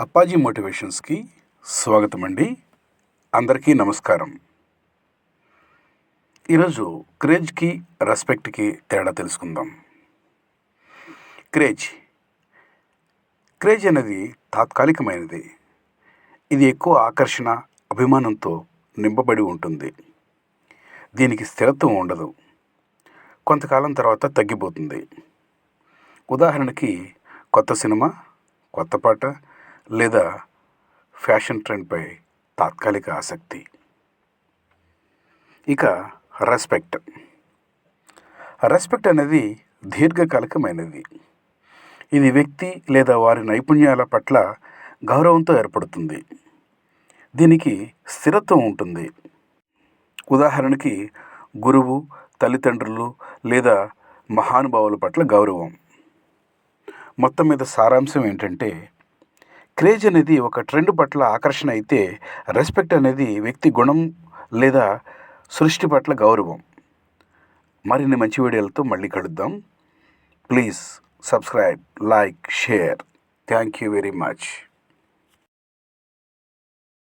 అప్పాజీ మోటివేషన్స్కి స్వాగతం అండి అందరికీ నమస్కారం. ఈరోజు క్రేజ్కి రెస్పెక్ట్కి తేడా తెలుసుకుందాం. క్రేజ్. క్రేజ్ అనేది తాత్కాలికమైనది. ఇది ఎక్కువ ఆకర్షణ అభిమానంతో నింపబడి ఉంటుంది. దీనికి స్థిరత్వం ఉండదు. కొంతకాలం తర్వాత తగ్గిపోతుంది. ఉదాహరణకి కొత్త సినిమా కొత్త పాట లేదా ఫ్యాషన్ ట్రెండ్పై తాత్కాలిక ఆసక్తి? ఇక రెస్పెక్ట్. రెస్పెక్ట్ అనేది దీర్ఘకాలికమైనది. ఇది వ్యక్తి లేదా వారి నైపుణ్యాల పట్ల గౌరవంతో ఏర్పడుతుంది. దీనికి స్థిరత్వం ఉంటుంది. ఉదాహరణకి గురువు తల్లిదండ్రులు లేదా మహానుభావుల పట్ల గౌరవం. మొత్తం మీద సారాంశం ఏంటంటే క్రేజ్ అనేది ఒక ట్రెండ్ పట్ల ఆకర్షణ అయితే రెస్పెక్ట్ అనేది వ్యక్తి గుణం లేదా సృష్టి పట్ల గౌరవం. మరిన్ని మంచి వీడియోలతో మళ్ళీ కలుద్దాం. Please subscribe like share. Thank you very much.